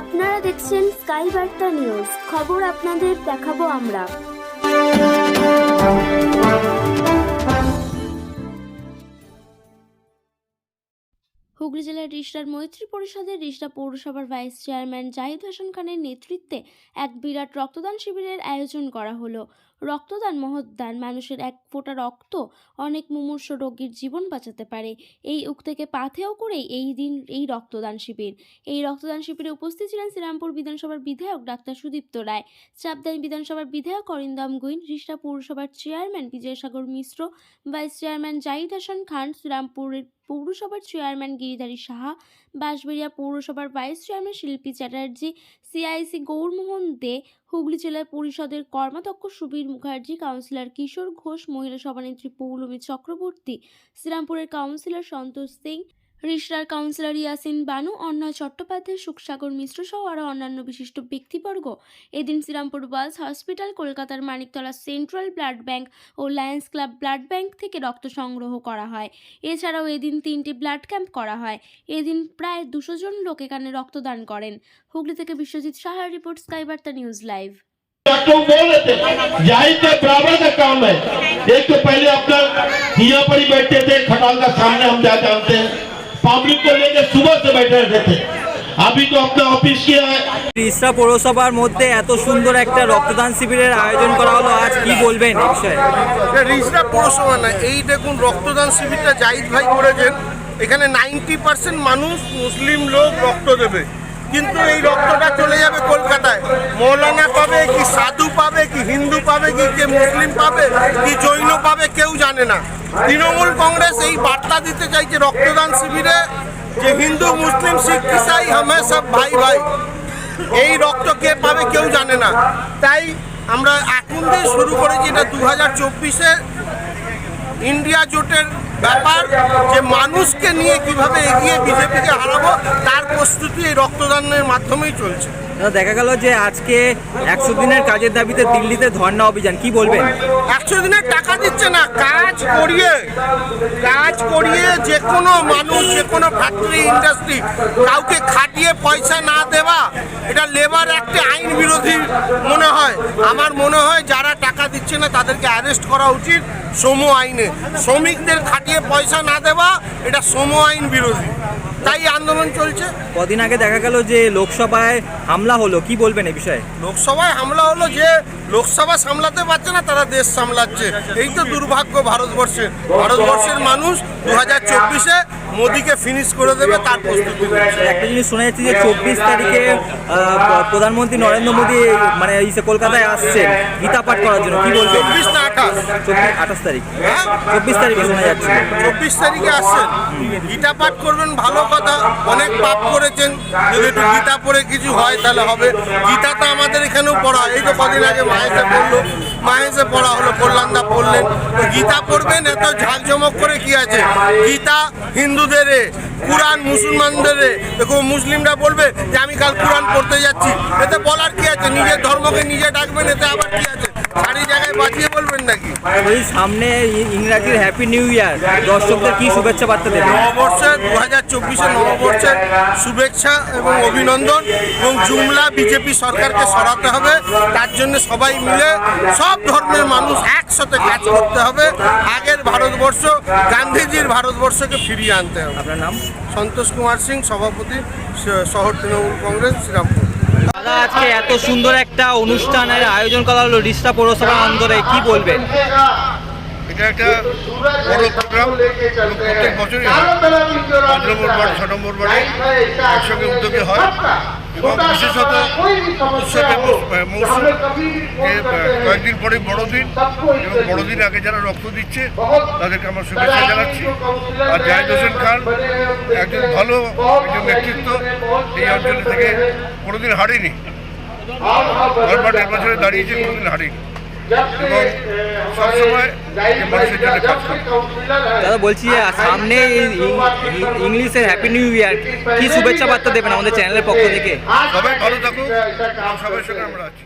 আপনারা দেখছেন স্কাই বার্তা নিউজ। খবর আপনাদের দেখাবো আমরা। হুগলি জেলার রিষড়ার মৈত্রী পরিষদের রিষড়া পৌরসভার ভাইস চেয়ারম্যান জাহিদ হাসান খানের নেতৃত্বে এক বিরাট রক্তদান শিবিরের আয়োজন করা হলো। রক্তদান মহৎদান মানুষের এক ফোঁটা রক্ত অনেক মুমূর্ষ রোগীর জীবন বাঁচাতে পারে। এই উক্তিকে পাথেয় করেই এই দিন এই রক্তদান শিবির। এই রক্তদান শিবিরে উপস্থিত ছিলেন শ্রীরামপুর বিধানসভার বিধায়ক ডাক্তার সুদীপ্ত রায় চাপদানি বিধানসভার বিধায়ক অরিন্দম গুইন রিষড়া পৌরসভার chairman Bijoysagar Mishra, vice chairman Jahid Hasan Khan, শ্রীরামপুরের পৌরসভার চেয়ারম্যান গিরিধারী সাহা, বাঁশবেড়িয়া পৌরসভার vice chairman Shilpi Chatterjee, CIC Gourmohan De Hooghly জেলা পরিষদের কর্মাধ্যক্ষ সুবীর মুখার্জি, কাউন্সিলর কিশোর ঘোষ, মহিলা সভানেত্রী পৌলমী চক্রবর্তী, শ্রীরামপুরের কাউন্সিলর সন্তোষ সিং রিষড়ার কাউন্সিলর ইয়াসিন বানু অন্নয় চট্টোপাধ্যায় সুখসাগর মিশ্র সহ আরও অন্যান্য বিশিষ্ট ব্যক্তিবর্গ এদিন শ্রীরামপুর গার্লস হসপিটাল কলকাতার মানিকতলা সেন্ট্রাল ব্লাড ব্যাংক ও লায়ন্স ক্লাব ব্লাড ব্যাংক থেকে রক্ত সংগ্রহ করা হয় এছাড়াও এদিন তিনটি ব্লাড ক্যাম্প করা হয় এদিন প্রায় দুশো জন লোক এখানে রক্তদান করেন হুগলি থেকে বিশ্বজিৎ সাহার report sky Barta news live doctor बोल रहे थे यही तो बराबर का काम है एक तो पहले अपना दिया पर ही बैठते थे खटाल का सामने हम जा जानते हैं पब्लिक को लेकर सुबह से बैठे रहते थे अभी तो अपना ऑफिस किया है তিস্তা পৌরসভার মধ্যে এত সুন্দর একটা রক্তদান শিবিরের আয়োজন করা হলো আজ কি বলবেন এই বিষয়ে এটা রিজরা পৌরসভা না এই দেখুন রক্তদান শিবিরটা জাহিদ ভাই করেছেন এখানে নাইনটি পার্সেন্ট মানুষ মুসলিম লোক রক্ত দেবে কিন্তু এই রক্তটা চলে যাবে কলকাতায় মৌলানা পাবে কি সাধু পাবে কি হিন্দু পাবে কি, কে মুসলিম পাবে, কি জৈন পাবে কেউ জানে না। তৃণমূল কংগ্রেস এই বার্তা দিতে চাইছে রক্তদান শিবিরে যে হিন্দু, মুসলিম, শিখ, ইসাই, হামে সব ভাই ভাই। এই রক্ত কে পাবে কেউ জানে না। তাই আমরা এখন দিয়ে শুরু করেছি এটা দু হাজার চব্বিশে। ইন্ডিয়া জোটের ব্যাপার, যে মানুষকে নিয়ে কীভাবে এগিয়ে বিজেপিকে হারাবো, তার প্রস্তুতি এই রক্তদানের মাধ্যমেই চলছে। দেখা গেল যে আজকে একশো দিনের কাজের দাবিতে দিল্লিতে ধর্ণা অভিযান কি বলবেন? একশো দিনের টাকা দিচ্ছে না কাজ করিয়ে কাজ করিয়ে যে কোনো মানুষ যে কোনো ফ্যাক্টরি ইন্ডাস্ট্রি কাউকে খাটিয়ে পয়সা না দেওয়া এটা লেবার একটা আইন বিরোধী মনে হয়। আমার মনে হয় যারা টাকা দিচ্ছে না তাদেরকে অ্যারেস্ট করা উচিত। শ্রম আইনে। শ্রমিকদের খাটিয়ে পয়সা না দেওয়া এটা শ্রম আইন বিরোধী। তাই আন্দোলন চলছে। কদিন আগে দেখা গেল যে লোকসভায় হামলা হলো কি বলবেন এই বিষয়ে? লোকসভায় হামলা হলো যে লোকসভা সামলাতে পারছে না তারা দেশ সামলাচ্ছে। এই তো দুর্ভাগ্য ভারতবর্ষের ভারতবর্ষের মানুষ দু হাজার চব্বিশে মোদিকে ফিনিশ করে দেবে তার প্রস্তুতি একটা জিনিস শোনা যাচ্ছে যে চব্বিশ তারিখে আহ, প্রধানমন্ত্রী নরেন্দ্র মোদী মানে কলকাতায় আসছেন গীতা পাঠ করার জন্য কি বলবেন? চব্বিশ হ্যাঁ? চব্বিশ তারিখে আসছেন? গীতা পাঠ করবেন, ভালো কথা। অনেক পাপ করেছেন। যদি একটু গীতা পড়ে কিছু হয়, তাহলে হবে। গীতা তো আমাদের এখানেও পড়া। এই তো কদিন আগে পড়ল। পড়া হলো পড়লেন। গীতা পড়বেন, এত ঝাঁকজমক করে কি আছে? গীতা হিন্দুদের কোরআন মুসলমানদের মুসলিমরা বলবে যে, আমি কাল কোরআন পড়তে যাচ্ছি। এতে বলার কি আছে? নিজের ধর্মকে নিজে ডাকবেন, এতে আবার কি আছে? সারি জায়গায় বাঁচিয়ে বলবেন নাকি? ওই সামনে ই- ইংরাজির হ্যাপি নিউ ইয়ার দর্শকদের কি শুভেচ্ছা বার্তা দেবেন? নববর্ষের দু হাজার চব্বিশে নববর্ষের শুভেচ্ছা এবং অভিনন্দন এবং জুমলা বিজেপি সরকারকে সরাতে হবে। তার জন্য সবাই মিলে সব ধর্মের মানুষ একসাথে কাজ করতে হবে। আগের ভারতবর্ষ গান্ধীজির ভারতবর্ষকে ফিরিয়ে আনতে হবে। আপনার নাম? সন্তোষ কুমার সিং সভাপতি শহর তৃণমূল কংগ্রেস শ্রীরামপুর। আজকে এত সুন্দর একটা অনুষ্ঠানের আয়োজন করা হলো রিস্তা পৌরসভার অন্দরে কি বলবেন? এটা একটা বড় প্রোগ্রাম প্রত্যেক বছরই হয়। পাঁচ নম্বর ওয়ার্ড ছ নম্বর ওয়ার্ডে একসঙ্গে উদ্যোগে হয়। এবং বিশেষত উৎসবের মৌসুম কয়েকদিন পরে বড়দিন। এবং বড়দিন আগে যারা রক্ত দিচ্ছে, তাদেরকে আমার শুভেচ্ছা জানাচ্ছি। আর জাহিদ হোসেন খান একজন ভালো, একজন নেতৃত্ব। এই অঞ্চল থেকে কোনোদিন হারেনি। বারবার নির্বাচনে দাঁড়িয়েছে, কোনোদিন হারেনি। এবং সবসময় করে। দাদা বলছি যে সামনে ইংলিশের হ্যাপি নিউ ইয়ার কি শুভেচ্ছা বার্তা দেবেন আমাদের চ্যানেলের পক্ষ থেকে? সবাই ভালো থাকুক সবাই সঙ্গে আমরা আছি।